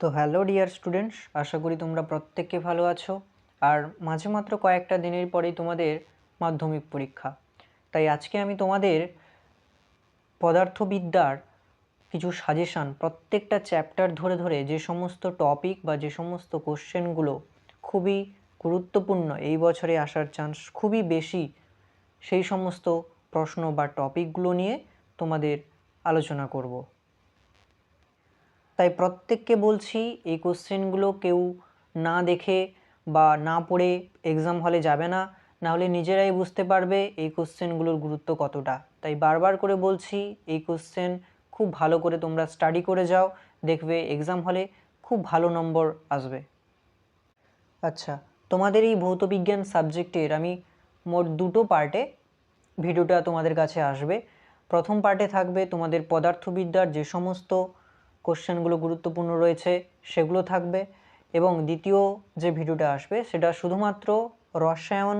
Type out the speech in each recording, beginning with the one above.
তো hello dear students, আশা করি তোমরা প্রত্যেকে ভালো আছো। আর মাঝে মাত্র কয়েকটা দিনের পরেই তোমাদের মাধ্যমিক পরীক্ষা। তাই আজকে আমি তোমাদের পদার্থবিদ্যার কিছু সাজেশান প্রত্যেকটা চ্যাপ্টার ধরে ধরে যে সমস্ত টপিক বা যে সমস্ত কোশ্চেনগুলো খুবই গুরুত্বপূর্ণ এই বছরে আসার চান্স খুবই বেশি, সেই সমস্ত প্রশ্ন বা টপিকগুলো নিয়ে তোমাদের আলোচনা করব। তাই প্রত্যেককে বলছি এই কোশ্চেনগুলো কেউ না দেখে বা না পড়ে এক্সাম হলে যাবে না না হলে নিজেরাই বুঝতে পারবে এই কোশ্চেনগুলোর গুরুত্ব কতটা। তাই বারবার করে বলছি, এই কোশ্চেন খুব ভালো করে তোমরা স্টাডি করে যাও, দেখবে এক্সাম হলে খুব ভালো নম্বর আসবে। আচ্ছা তোমাদের এই ভৌতবিজ্ঞান সাবজেক্টের আমি মোট দুটো পার্টে ভিডিওটা তোমাদের কাছে আসবে। প্রথম পার্টে থাকবে তোমাদের পদার্থবিদ্যার যে সমস্ত কোশ্চেনগুলো গুরুত্বপূর্ণ রয়েছে, সেগুলো থাকবে। এবং দ্বিতীয় যে ভিডিওটা আসবে, সেটা শুধুমাত্র রসায়ন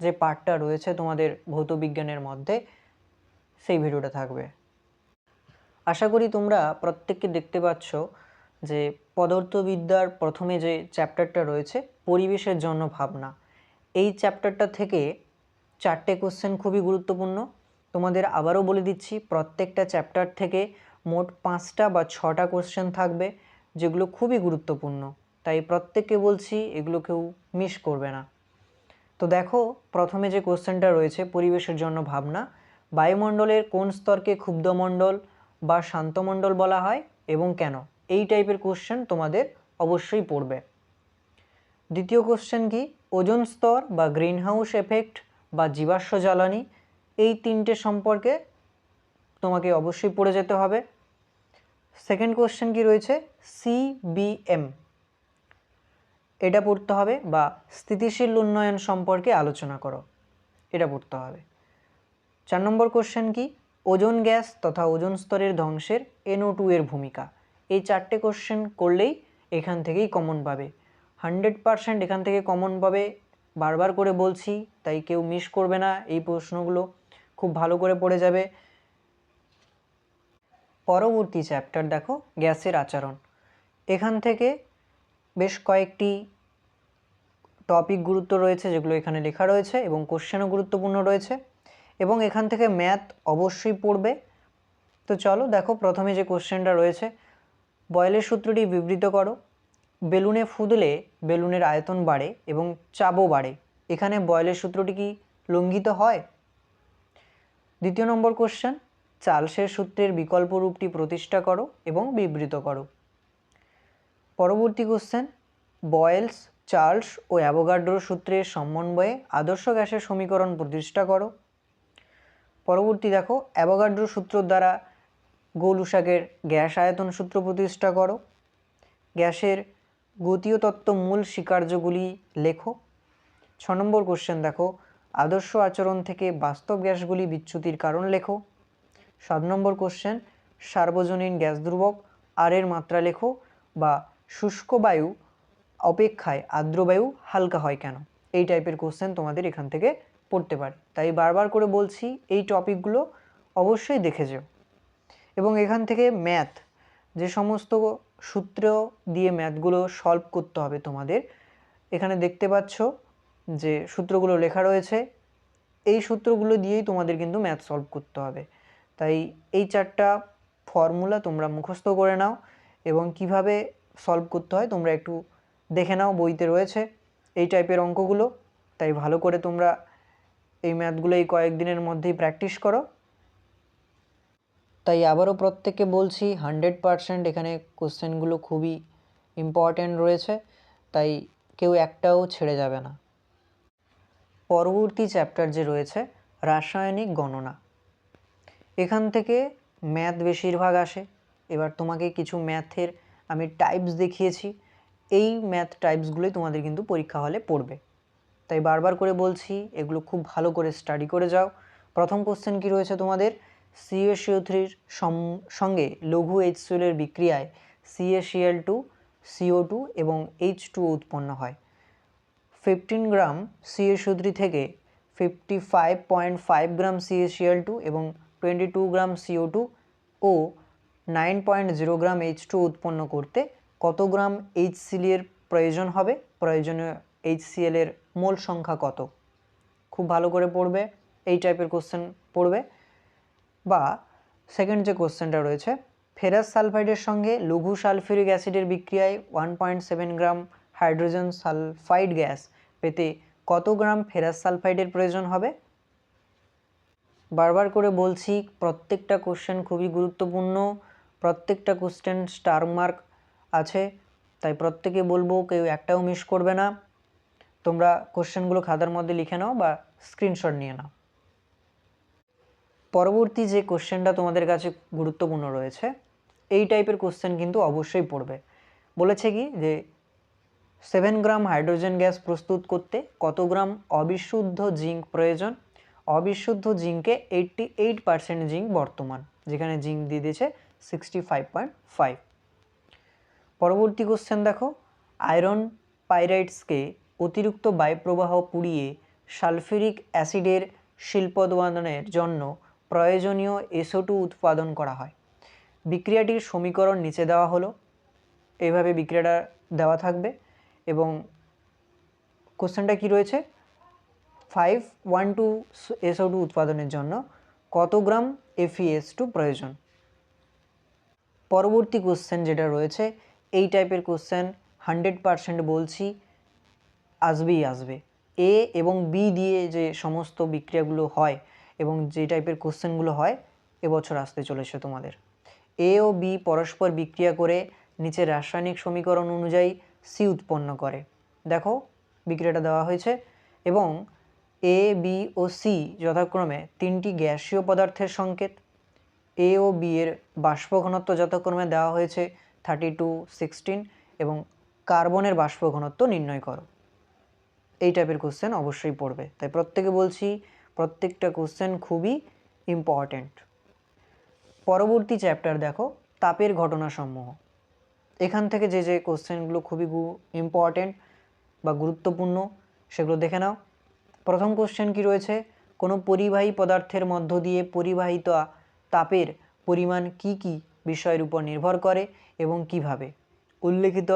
যে পার্টটা রয়েছে তোমাদের ভৌতবিজ্ঞানের মধ্যে, সেই ভিডিওটা থাকবে। আশা করি তোমরা প্রত্যেককে দেখতে পাচ্ছ যে পদার্থবিদ্যার প্রথমে যে চ্যাপ্টারটা রয়েছে, পরিবেশের জন্য ভাবনা। এই চ্যাপ্টারটা থেকে চারটে কোশ্চেন খুবই গুরুত্বপূর্ণ। তোমাদের আবারও বলে দিচ্ছি, প্রত্যেকটা চ্যাপ্টার থেকে মোট পাঁচটা বা ছটা কোশ্চেন থাকবে, যেগুলো খুবই গুরুত্বপূর্ণ। তাই প্রত্যেককে বলছি এগুলো কেউ মিস করবে না। তো দেখো, প্রথমে যে কোশ্চেনটা রয়েছে, পরিবেশের জন্য ভাবনা, বায়ুমণ্ডলের কোন স্তরকে ক্ষুব্ধমণ্ডল বা শান্তমণ্ডল বলা হয় এবং কেন? এই টাইপের কোশ্চেন তোমাদের অবশ্যই পড়বে। দ্বিতীয় কোশ্চেন কি? ওজন স্তর বা গ্রিনহাউস এফেক্ট বা জীবাশ্ম জ্বালানি, এই তিনটে সম্পর্কে তোমাকে অবশ্যই পড়ে যেতে হবে। সেকেন্ড কোশ্চেন কি রয়েছে? সিবিএম এটা পড়তে হবে বা স্থিতিশীল উন্নয়ন সম্পর্কে আলোচনা করো। এটা পড়তে হবে। চার নম্বর কোশ্চেন কি? ওজোন গ্যাস তথা ওজোন স্তরের ধ্বংসের এনও টু এর ভূমিকা। এই চারটে কোশ্চেন করলেই এখান থেকেই কমন পাবে। হান্ড্রেড পারসেন্ট এখান থেকে কমন পাবে। বারবার করে বলছি, তাই কেউ মিস করবে না এই প্রশ্নগুলো। খুব ভালো করে পড়ে যাবে। পরবর্তী চ্যাপ্টার দেখো, গ্যাসের আচরণ। এখান থেকে বেশ কয়েকটি টপিক গুরুত্ব রয়েছে, যেগুলো এখানে লেখা রয়েছে এবং কোশ্চেনও গুরুত্বপূর্ণ রয়েছে এবং এখান থেকে ম্যাথ অবশ্যই পড়বে। তো চলো দেখো, প্রথমে যে কোশ্চেনটা রয়েছে, বয়েলের সূত্রটি বিবৃত করো। বেলুনে ফুদলে বেলুনের আয়তন বাড়ে এবং চাপও বাড়ে। এখানে বয়েলের সূত্রটি কি লঙ্ঘিত হয়? দ্বিতীয় নম্বর কোশ্চেন চার্লসের সূত্রের বিকল্প রূপটি প্রতিষ্ঠা করো এবং বিবৃত করো। পরবর্তী কোশ্চেন বয়েলস চার্লস ও অ্যাভোগাড্রো সূত্রের সমন্বয়ে আদর্শ গ্যাসের সমীকরণ প্রতিষ্ঠা করো। পরবর্তী দেখো অ্যাভোগাড্রো সূত্র দ্বারা গোল উষাকের গ্যাস আয়তন সূত্র প্রতিষ্ঠা করো। গ্যাসের গতীয় তত্ত্ব মূল স্বীকার্যগুলি লেখো। ছ নম্বর কোশ্চেন দেখো, আদর্শ আচরণ থেকে বাস্তব গ্যাসগুলি বিচ্যুতির কারণ লেখো। সাত নম্বর কোশ্চেন সার্বজনীন গ্যাস ধ্রুবক আর এর মাত্রা লেখো বা শুষ্ক বায়ু অপেক্ষায় আর্দ্র বায়ু হালকা হয় কেন? এই টাইপের কোশ্চেন তোমাদের এখান থেকে পড়তে পারে। তাই বারবার করে বলছি, এই টপিকগুলো অবশ্যই দেখে যেও। এবং এখান থেকে ম্যাথ যে সমস্ত সূত্র দিয়ে ম্যাথগুলো সলভ করতে হবে তোমাদের, এখানে দেখতে পাচ্ছ যে সূত্রগুলো লেখা রয়েছে। এই সূত্রগুলো দিয়েই তোমাদের কিন্তু ম্যাথ সলভ করতে হবে। তাই এই চারটা ফর্মুলা তোমরা মুখস্থ করে নাও এবং কীভাবে সলভ করতে হয় তোমরা একটু দেখে নাও, বইতে রয়েছে এই টাইপের অঙ্কগুলো। তাই ভালো করে তোমরা এই ম্যাথগুলো এই কয়েকদিনের মধ্যেই প্র্যাকটিস করো। তাই আবারও প্রত্যেককে বলছি হান্ড্রেড পারসেন্ট এখানে কোশ্চেনগুলো খুবই ইম্পর্ট্যান্ট রয়েছে, তাই কেউ একটাও ছেড়ে যাবে না। পরবর্তী চ্যাপ্টার যে রয়েছে, রাসায়নিক গণনা। এখান থেকে ম্যাথ বেশিরভাগ আসে। এবার তোমাকে কিছু ম্যাথের আমি টাইপস দেখিয়েছি। এই ম্যাথ টাইপসগুলোই তোমাদের কিন্তু পরীক্ষা হলে পড়বে। তাই বারবার করে বলছি, এগুলো খুব ভালো করে স্টাডি করে যাও। প্রথম কোশ্চেন কি রয়েছে তোমাদের? সিএসিও থ্রির সঙ্গে লঘু এইচসিএলের বিক্রিয়ায় সিএসিএল টু সিও টু এবং এইচ টু উৎপন্ন হয়। ফিফটিন গ্রাম সিএসিও থ্রি থেকে fifty five point five gram CaCl two এবং twenty two gram CO two ও nine point zero gram H two উৎপন্ন করতে কত গ্রাম এইচসিএল এর প্রয়োজন হবে? প্রয়োজনীয় এইচসিএল এর মোল সংখ্যা কত? খুব ভালো করে পড়বে, এই টাইপের কোশ্চেন পড়বে। বা সেকেন্ড যে কোশ্চেনটা রয়েছে ফেরাস সালফাইডের সঙ্গে লঘু সালফিউরিক অ্যাসিডের বিক্রিয়ায় one point seven gram hydrogen sulphide gas পেতে কত গ্রাম ফেরাস সালফাইডের প্রয়োজন হবে? বারবার করে বলছি, প্রত্যেকটা কোশ্চেন খুবই গুরুত্বপূর্ণ, প্রত্যেকটা কোশ্চেন স্টার মার্ক আছে, তাই প্রত্যেকে বলব কেউ একটাও মিস করবে না। তোমরা কোশ্চেনগুলো খাতার মধ্যে লিখে নাও বা স্ক্রিনশট নিয়ে নাও। পরবর্তী যে কোশ্চেনটা তোমাদের কাছে গুরুত্বপূর্ণ রয়েছে, এই টাইপের কোশ্চেন কিন্তু অবশ্যই পড়বে। বলেছে কি যে সেভেন গ্রাম হাইড্রোজেন গ্যাস প্রস্তুত করতে কত গ্রাম অবিশুদ্ধ জিঙ্ক প্রয়োজন? অবিশুদ্ধ জিঙ্কে এইটটি এইট পার্সেন্ট জিঙ্ক বর্তমান, যেখানে জিঙ্ক দিয়ে দিয়েছে সিক্সটি ফাইভ পয়েন্ট ফাইভ পরবর্তী কোশ্চেন দেখো আয়রন পাইরাইটসকে অতিরিক্ত বায়ুপ্রবাহ পুড়িয়ে সালফিউরিক অ্যাসিডের শিল্পোৎপাদনের জন্য প্রয়োজনীয় এসও টু উৎপাদন করা হয়। বিক্রিয়াটির সমীকরণ নিচে দেওয়া হলো এইভাবে বিক্রিয়াটা দেওয়া থাকবে এবং কোশ্চেনটা কি রয়েছে? Five, one, two SO two উৎপাদনের জন্য কত গ্রাম এফিএস টু প্রয়োজন? পরবর্তী কোশ্চেন যেটা রয়েছে, এই টাইপের কোশ্চেন হান্ড্রেড পারসেন্ট বলছি, আসবেই আসবে। এ এবং বি দিয়ে যে সমস্ত বিক্রিয়াগুলো হয় এবং যে টাইপের কোশ্চেনগুলো হয়, এবছর আসতে চলেছে তোমাদের। এ ও বি পরস্পর বিক্রিয়া করে নিচে রাসায়নিক সমীকরণ অনুযায়ী সি উৎপন্ন করে। দেখো, বিক্রিয়াটা দেওয়া হয়েছে এবং এ বি ও সি যথাক্রমে তিনটি গ্যাসীয় পদার্থের সংকেত। এ ও বি এর বাষ্প ঘনত্ব যথাক্রমে দেওয়া হয়েছে থার্টি টু সিক্সটিন এবং কার্বনের বাষ্প ঘনত্ব নির্ণয় করো। এই টাইপের কোশ্চেন অবশ্যই পড়বে। তাই প্রত্যেকে বলছি, প্রত্যেকটা কোশ্চেন খুবই ইম্পর্ট্যান্ট পরবর্তী চ্যাপ্টার দেখো, তাপের ঘটনাসমূহ। এখান থেকে যে যে কোশ্চেনগুলো খুবই ইম্পর্ট্যান্ট বা গুরুত্বপূর্ণ, সেগুলো দেখে নাও। প্রথম কোশ্চেন কি রয়েছে? কোনো পরিবাহী পদার্থের মধ্য দিয়ে পরিবাহিত তাপের পরিমাণ কি কি বিষয়ের উপর নির্ভর করে এবং কীভাবে? উল্লেখিত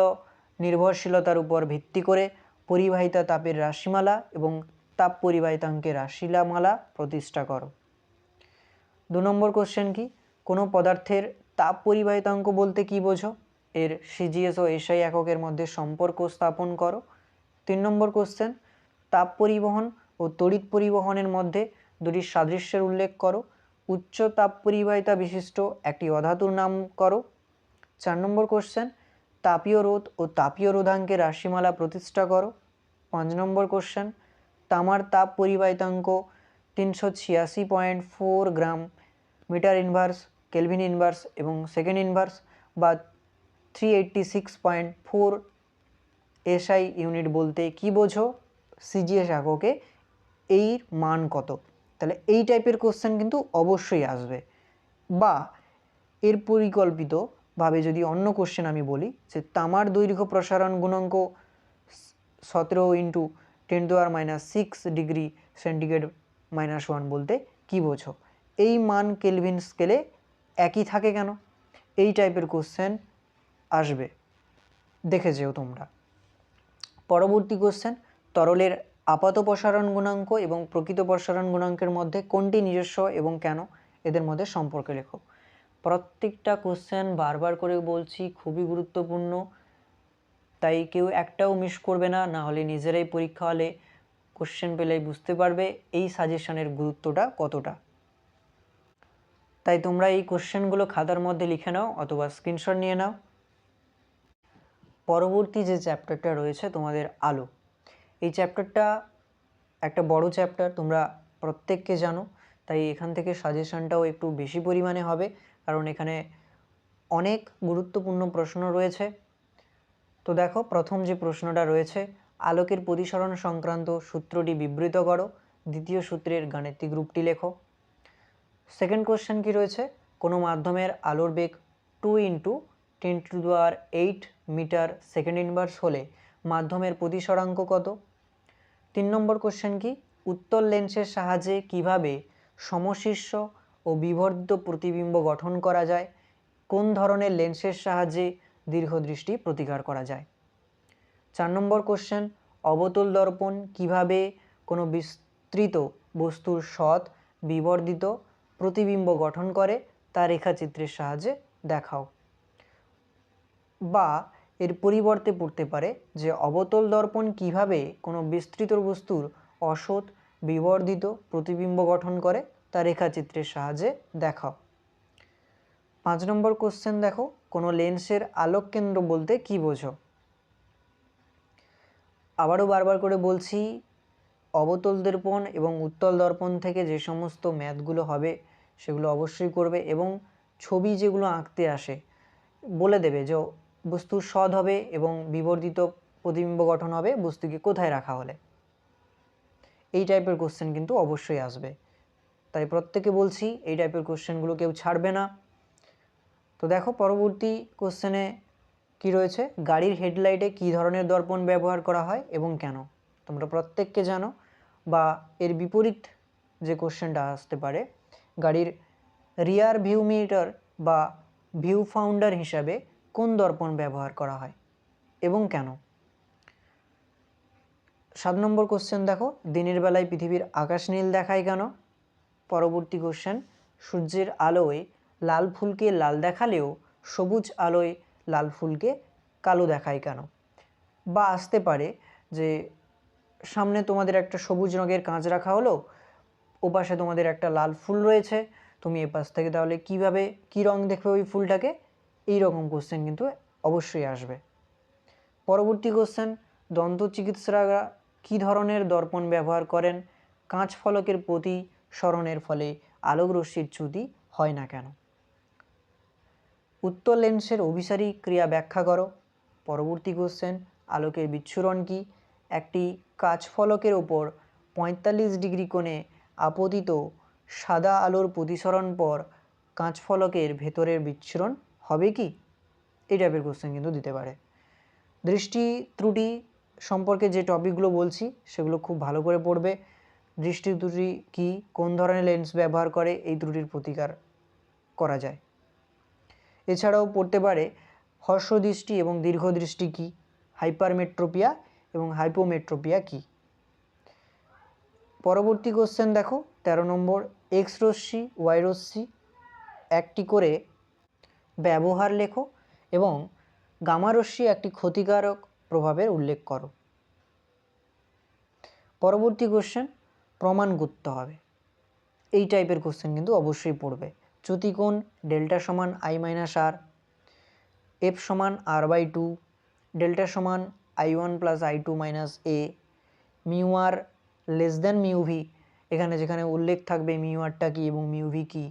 নির্ভরশীলতার উপর ভিত্তি করে পরিবাহিতা তাপের রাশিমালা এবং তাপ পরিবাহিতাঙ্কের রাশিলামালা প্রতিষ্ঠা করো। দু নম্বর কোশ্চেন কি? কোনো পদার্থের তাপ পরিবাহিতাঙ্ক বলতে কি বোঝো? এর সিজিএস ও এসআই এককের মধ্যে সম্পর্ক স্থাপন করো। তিন নম্বর কোশ্চেন তাপ পরিবহন ও তড়িৎ পরিবহনের মধ্যে দুটি সাদৃশ্যের উল্লেখ করো। উচ্চ তাপ পরিবাহিতা বিশিষ্ট একটি অধাতুর নাম করো। চার নম্বর কোশ্চেন তাপীয় রোধ ও তাপীয় রোধাঙ্কের রাশিমালা প্রতিষ্ঠা করো। পাঁচ নম্বর কোশ্চেন তামার তাপ পরিবাহিতাঙ্ক তিনশো ছিয়াশি point four gram, metre inverse kelvin inverse এবং সেকেন্ড ইনভার্স বা three eighty six point four SI unit বলতে কি বোঝো? সিজিএস এককে এই মান কত? তাহলে এই টাইপের কোশ্চেন কিন্তু অবশ্যই আসবে। বা এর পরিকল্পিতভাবে যদি অন্য কোশ্চেন আমি বলি, যে তামার দৈর্ঘ্য প্রসারণ গুণাঙ্ক সতেরো into ten to R minus six degree centigrade minus one বলতে কী বোঝো? এই মান কেলভিন স্কেলে একই থাকে কেন? এই টাইপের কোশ্চেন আসবে। দেখে যেও তোমরা। পরবর্তী কোশ্চেন তরলের আপাত প্রসারণ গুণাঙ্ক এবং প্রকৃত প্রসারণ গুণাঙ্কের মধ্যে কোনটি নিজস্ব এবং কেন? এদের মধ্যে সম্পর্ক লেখো। প্রত্যেকটা কোশ্চেন বারবার করে বলছি, খুবই গুরুত্বপূর্ণ। তাই কেউ একটাও মিস করবে না না হলে নিজেরাই পরীক্ষা হলে কোশ্চেন পেলেই বুঝতে পারবে এই সাজেশনের গুরুত্বটা কতটা। তাই তোমরা এই কোশ্চেনগুলো খাতার মধ্যে লিখে নাও অথবা স্ক্রিনশট নিয়ে নাও। পরবর্তী যে চ্যাপ্টারটা রয়েছে তোমাদের আলো। এই চ্যাপ্টারটা একটা বড় চ্যাপ্টার তোমরা প্রত্যেককে জানো। তাই এখান থেকে সাজেশনটাও একটু বেশি পরিমাণে হবে, কারণ এখানে অনেক গুরুত্বপূর্ণ প্রশ্ন রয়েছে। তো দেখো, প্রথম যে প্রশ্নটা রয়েছে, আলোকের প্রতিসরণ সংক্রান্ত সূত্রটি বিবৃত করো। দ্বিতীয় সূত্রের গাণিতিক রূপটি লেখো। সেকেন্ড কোশ্চেন কি রয়েছে? কোনো মাধ্যমের আলোর বেগ টু ইন্টু টেন টু আর এইট মিটার সেকেন্ড ইনভার্স হলে মাধ্যমের প্রতিসরাঙ্ক কত? তিন নম্বর কোশ্চেন কি? উত্তর লেন্সের সাহায্যে কীভাবে সমশীর্ষ ও বিবর্ধিত প্রতিবিম্ব গঠন করা যায়? কোন ধরনের লেন্সের সাহায্যে দীর্ঘদৃষ্টি প্রতিকার করা যায়? চার নম্বর কোশ্চেন অবতল দর্পণ কীভাবে কোনো বিস্তৃত বস্তুর সৎ, বিবর্ধিত প্রতিবিম্ব গঠন করে তা রেখাচিত্রের সাহায্যে দেখাও? বা এর পরিবর্তে পড়তে পারে যে অবতল দর্পণ কীভাবে কোনো বিস্তৃত বস্তুর অসৎ, বিবর্ধিত প্রতিবিম্ব গঠন করে তা রেখাচিত্রের সাহায্যে দেখাও। পাঁচ নম্বর কোশ্চেন দেখো, কোনো লেন্সের আলোক কেন্দ্র বলতে কি বোঝো? আবারও বারবার করে বলছি, অবতল দর্পণ এবং উত্তল দর্পণ থেকে যে সমস্ত ম্যাথগুলো হবে সেগুলো অবশ্যই করবে এবং ছবি যেগুলো আঁকতে আসে বলে দেবে যে বস্তু সৎ হবে এবং বিবর্ধিত প্রতিবিম্ব গঠন হবে বস্তুকে কোথায় রাখা হলে? এই টাইপের কোশ্চেন কিন্তু অবশ্যই আসবে। তাই প্রত্যেকে বলছি, এই টাইপের কোশ্চেনগুলো কেউ ছাড়বে না। তো দেখো, পরবর্তী কোশ্চেনে কি রয়েছে? গাড়ির হেডলাইটে কী ধরনের দর্পণ ব্যবহার করা হয় এবং কেন? তোমরা প্রত্যেককে জানো। বা এর বিপরীত যে কোশ্চেনটা আসতে পারে, গাড়ির রিয়ার ভিউ মিটার বা ভিউ ফাউন্ডার হিসাবে কোন দর্পণ ব্যবহার করা হয় এবং কেন? সাত নম্বর কোশ্চেন দেখো, দিনের বেলায় পৃথিবীর আকাশ নীল দেখায় কেন? পরবর্তী কোশ্চেন সূর্যের আলোয় লাল ফুলকে লাল দেখালেও সবুজ আলোয় লাল ফুলকে কালো দেখায় কেন? বা আসতে পারে যে সামনে তোমাদের একটা সবুজ রঙের কাঁচ রাখা হলো, ওপাশে তোমাদের একটা লাল ফুল রয়েছে, তুমি এপাশ থেকে তাহলে কীভাবে কি রং দেখবে ওই ফুলটাকে? এই রকম কোশ্চেন কিন্তু অবশ্যই আসবে। পরবর্তী কোশ্চেন দন্ত চিকিৎসকরা কী ধরনের দর্পণ ব্যবহার করেন? কাঁচ ফলকের প্রতি স্মরণের ফলে আলোক রশ্মির চ্যুতি হয় না কেন? উত্তর লেন্সের অভিসারী ক্রিয়া ব্যাখ্যা করো। পরবর্তী কোশ্চেন আলোকের বিচ্ছুরণ কি? একটি কাঁচ ফলকের ওপর পঁয়তাল্লিশ ডিগ্রি কোণে আপতিত সাদা আলোর প্রতিসরণ পর কাঁচ ফলকের ভেতরের বিচ্ছুরণ হবে কি? এই টাইপের কোশ্চেন কিন্তু দিতে পারে। দৃষ্টি ত্রুটি সম্পর্কে যে টপিকগুলো বলছি, সেগুলো খুব ভালো করে পড়বে। দৃষ্টি ত্রুটি কী, কোন ধরনের লেন্স ব্যবহার করে, এই ত্রুটির প্রতিকার করা যায়। এছাড়াও পড়তে পারে, হর্ষদৃষ্টি এবং দীর্ঘদৃষ্টি কী হাইপারমেট্রোপিয়া এবং হাইপোমেট্রোপিয়া কী। পরবর্তী কোশ্চেন দেখো, তেরো নম্বর এক্স রশ্মি ওয়াই রশ্মি, একটি করে ব্যবহার লেখো এবং গামা রশ্মি একটি ক্ষতিকারক প্রভাবের উল্লেখ করো। পরবর্তী কোশ্চেন প্রমাণ করতে হবে। এই টাইপের কোশ্চেন কিন্তু অবশ্যই পড়বে। চ্যুতিকোণ ডেল্টা সমান আই মাইনাস আর এফ সমান আর বাই টু ডেল্টা সমান I one plus I two minus A mu R less than mu v এখানে যেখানে উল্লেখ থাকবে মিউ আরটা কী এবং মিউভি কী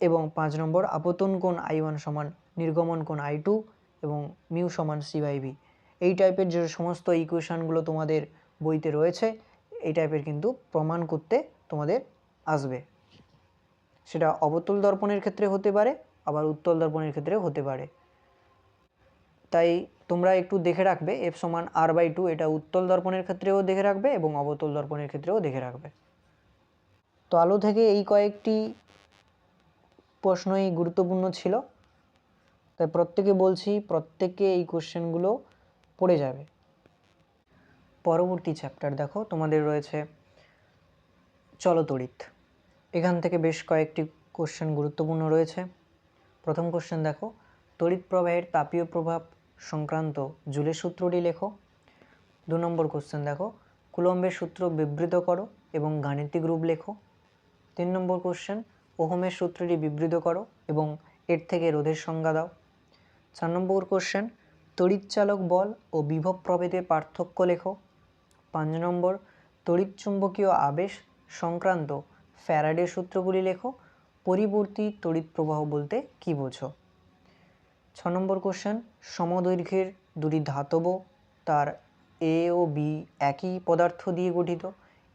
এবং পাঁচ নম্বর আপতন কোণ আই ওয়ান সমান নির্গমন কোণ আই টু এবং মিউ সমান সি বাই ভি। এই টাইপের যে সমস্ত ইকুয়েশানগুলো তোমাদের বইতে রয়েছে, এই টাইপের কিন্তু প্রমাণ করতে তোমাদের আসবে। সেটা অবতল দর্পণের ক্ষেত্রে হতে পারে, আবার উত্তল দর্পণের ক্ষেত্রে হতে পারে। তাই তোমরা একটু দেখে রাখবে, এফ সমান আর বাই টু এটা উত্তল দর্পণের ক্ষেত্রেও দেখে রাখবে এবং অবতল দর্পণের ক্ষেত্রেও দেখে রাখবে। তো আলো থেকে এই কয়েকটি প্রশ্নই গুরুত্বপূর্ণ ছিল। তাই প্রত্যেকে বলছি প্রত্যেককে এই কোশ্চেনগুলো পড়ে যাবে। পরবর্তী চ্যাপ্টার দেখো, তোমাদের রয়েছে চলতড়িৎ এখান থেকে বেশ কয়েকটি কোশ্চেন গুরুত্বপূর্ণ রয়েছে। প্রথম কোশ্চেন দেখো, তড়িৎ প্রবাহের তাপীয় প্রভাব সংক্রান্ত জুলের সূত্রটি লেখো। দু নম্বর কোশ্চেন দেখো, কুলম্বের সূত্র বিবৃত করো এবং গাণিতিক রূপ লেখো। তিন নম্বর কোশ্চেন ওহমের সূত্রটি বিবৃত করো এবং এর থেকে রোধের সংজ্ঞা দাও। চার নম্বর কোশ্চেন তড়িৎচালক বল ও বিভব প্রভেদের পার্থক্য লেখো। পাঁচ নম্বর তড়িৎচুম্বকীয় আবেশ সংক্রান্ত ফ্যারাডের সূত্রগুলি লেখো। পরিবর্তী তড়িৎ প্রবাহ বলতে কী বোঝো? ছ নম্বর কোশ্চেন সমদৈর্ঘ্যের দুটি ধাতব তার এ ও বি একই পদার্থ দিয়ে গঠিত।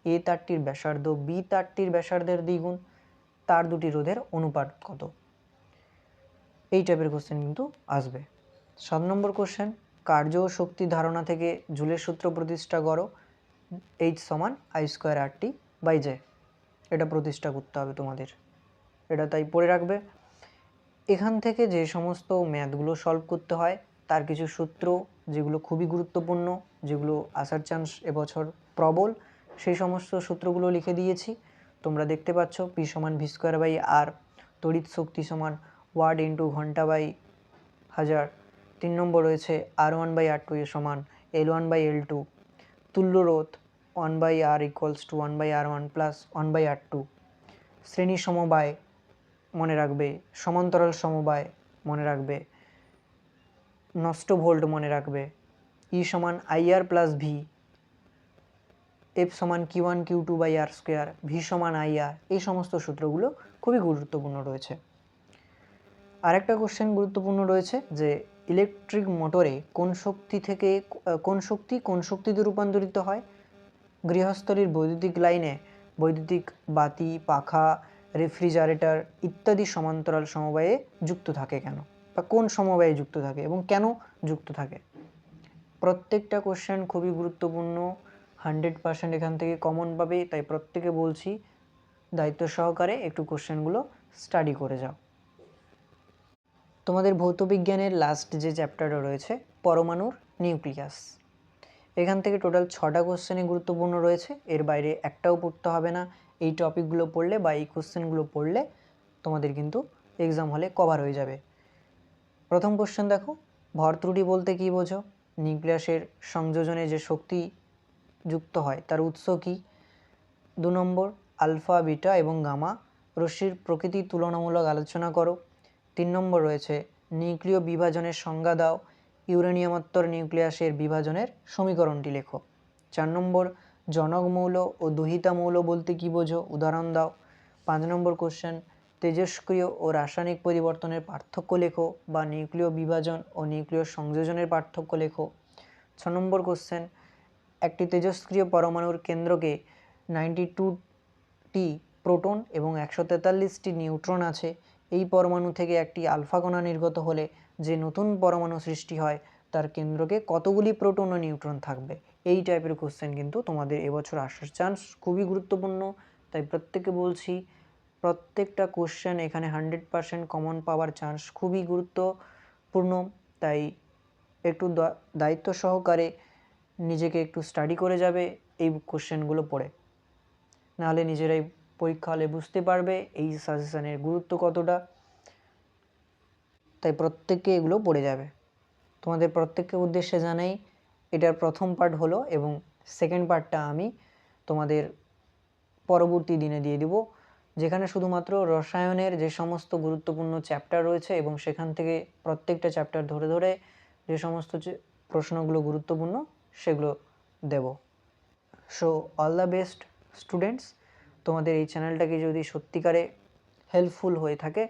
এ তারটির ব্যাসার্ধ, বি তারটির ব্যাসার্ধের দ্বিগুণ। তার দুটি রোধের অনুপাত কত? এই টাইপের কোশ্চেন কিন্তু আসবে। সাত নম্বর কোশ্চেন কার্য শক্তি ধারণা থেকে জুলের সূত্র প্রতিষ্ঠা করো। এইচ সমান I square R T by J এটা প্রতিষ্ঠা করতে হবে তোমাদের। এটা তাই পড়ে রাখবে। এখান থেকে যে সমস্ত ম্যাথগুলো সলভ করতে হয়, তার কিছু সূত্র যেগুলো খুবই গুরুত্বপূর্ণ, যেগুলো আসার চান্স এবছর প্রবল, সেই সমস্ত সূত্রগুলো লিখে দিয়েছি। তোমরা দেখতে পাচ্ছ পি সমান ভি স্কোয়ার বাই আর তড়িৎ শক্তি সমান ওয়াট ইন্টু ঘণ্টা বাই হাজার। তিন নম্বর রয়েছে R one by R two এর সমান L one by L two তুল্য রোধ one by R equals to one by R one plus one by R two শ্রেণি সমবায় মনে রাখবে, সমান্তরাল সমবায় মনে রাখবে। নষ্ট ভোল্ট মনে রাখবে। ই সমান আইআর প্লাস ভি এফ সমান Q one Q two by R square V সমান আই আর এই সমস্ত সূত্রগুলো খুবই গুরুত্বপূর্ণ রয়েছে। আরেকটা কোশ্চেন গুরুত্বপূর্ণ রয়েছে যে ইলেকট্রিক মোটরে কোন শক্তি থেকে কোন শক্তি কোন শক্তিতে রূপান্তরিত হয়? গৃহস্থলীর বৈদ্যুতিক লাইনে বৈদ্যুতিক বাতি, পাখা রেফ্রিজারেটর ইত্যাদি সমান্তরাল সমবায়ে যুক্ত থাকে কেন? বা কোন সমবায়ে যুক্ত থাকে এবং কেন যুক্ত থাকে? প্রত্যেকটা কোশ্চেন খুবই গুরুত্বপূর্ণ। হান্ড্রেড পার্সেন্ট এখান থেকে কমন পাবে, তাই প্রত্যেকে বলছি দায়িত্ব সহকারে একটু কোশ্চেনগুলো স্টাডি করে যাও। তোমাদের ভৌতবিজ্ঞানের লাস্ট যে চ্যাপ্টারটা রয়েছে, পরমাণুর নিউক্লিয়াস এখান থেকে টোটাল ছটা কোশ্চেনই গুরুত্বপূর্ণ রয়েছে, এর বাইরে একটাও পড়তে হবে না। এই টপিকগুলো পড়লে বা এই কোশ্চেনগুলো পড়লে তোমাদের কিন্তু এক্সাম হলে কভার হয়ে যাবে। প্রথম কোশ্চেন দেখো, ভর ত্রুটি বলতে কী বোঝো? নিউক্লিয়াসের সংযোজনে যে শক্তি যুক্ত হয়। তার উৎস কী? দু নম্বর, আলফা, বিটা এবং গামা। রশ্মির প্রকৃতি তুলনামূলক আলোচনা করো। তিন নম্বর রয়েছে, নিউক্লিয় বিভাজনের সংজ্ঞা দাও। ইউরেনিয়ামোত্তর নিউক্লিয়াসের বিভাজনের সমীকরণটি লেখো। চার নম্বর, জনক মৌল ও দুহিতা মৌল বলতে কী বোঝো? উদাহরণ দাও। পাঁচ নম্বর কোশ্চেন তেজস্ক্রিয় ও রাসায়নিক পরিবর্তনের পার্থক্য লেখো বা নিউক্লিয় বিভাজন ও নিউক্লিয় সংযোজনের পার্থক্য লেখো। ছ নম্বর কোশ্চেন একটি তেজস্ক্রিয় পরমাণুর কেন্দ্রকে নাইনটি টুটি প্রোটন এবং একশো তেতাল্লিশটি নিউট্রন আছে। এই পরমাণু থেকে একটি আলফা কণা নির্গত হলে যে নতুন পরমাণু সৃষ্টি হয়, তার কেন্দ্রকে কতগুলি প্রোটন ও নিউট্রন থাকবে? এই টাইপের কোশ্চেন কিন্তু তোমাদের এবছর আসার চান্স খুবই গুরুত্বপূর্ণ। তাই প্রত্যেকে বলছি, প্রত্যেকটা কোশ্চেন এখানে হান্ড্রেড পারসেন্ট কমন পাওয়ার চান্স খুবই গুরুত্বপূর্ণ। তাই একটু দায়িত্ব সহকারে নিজেকে একটু স্টাডি করে যাবে, এই কোশ্চেনগুলো পড়ে। নাহলে নিজেরাই পরীক্ষা হলে বুঝতে পারবে এই সাজেশনের গুরুত্ব কতটা। তাই প্রত্যেককে এগুলো পড়ে যাবে। তোমাদের প্রত্যেককে উদ্দেশ্যে জানাই, এটার প্রথম পার্ট হলো এবং সেকেন্ড পার্টটা আমি তোমাদের পরবর্তী দিনে দিয়ে দিব, যেখানে শুধুমাত্র রসায়নের যে সমস্ত গুরুত্বপূর্ণ চ্যাপ্টার রয়েছে এবং সেখান থেকে প্রত্যেকটা চ্যাপ্টার ধরে ধরে যে সমস্ত প্রশ্নগুলো গুরুত্বপূর্ণ সেগুলো দেব। So all the best students তোমাদের এই চ্যানেলটাকে যদি সত্যিকারে হেল্পফুল হয়ে থাকে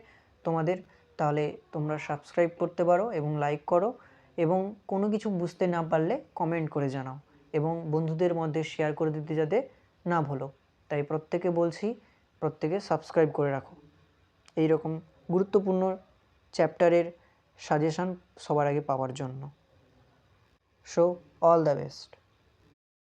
তোমাদের, তাহলে তোমরা সাবস্ক্রাইব করতে পারো এবং লাইক করো এবং কোনো কিছু বুঝতে না পারলে কমেন্ট করে জানাও এবং বন্ধুদের মধ্যে শেয়ার করে দিতে যাতে না ভুলো। তাই প্রত্যেকে বলছি, প্রত্যেকে সাবস্ক্রাইব করে রাখো। এই রকম গুরুত্বপূর্ণ চ্যাপ্টারের সাজেশান সবার আগে পাওয়ার জন্য। So all the best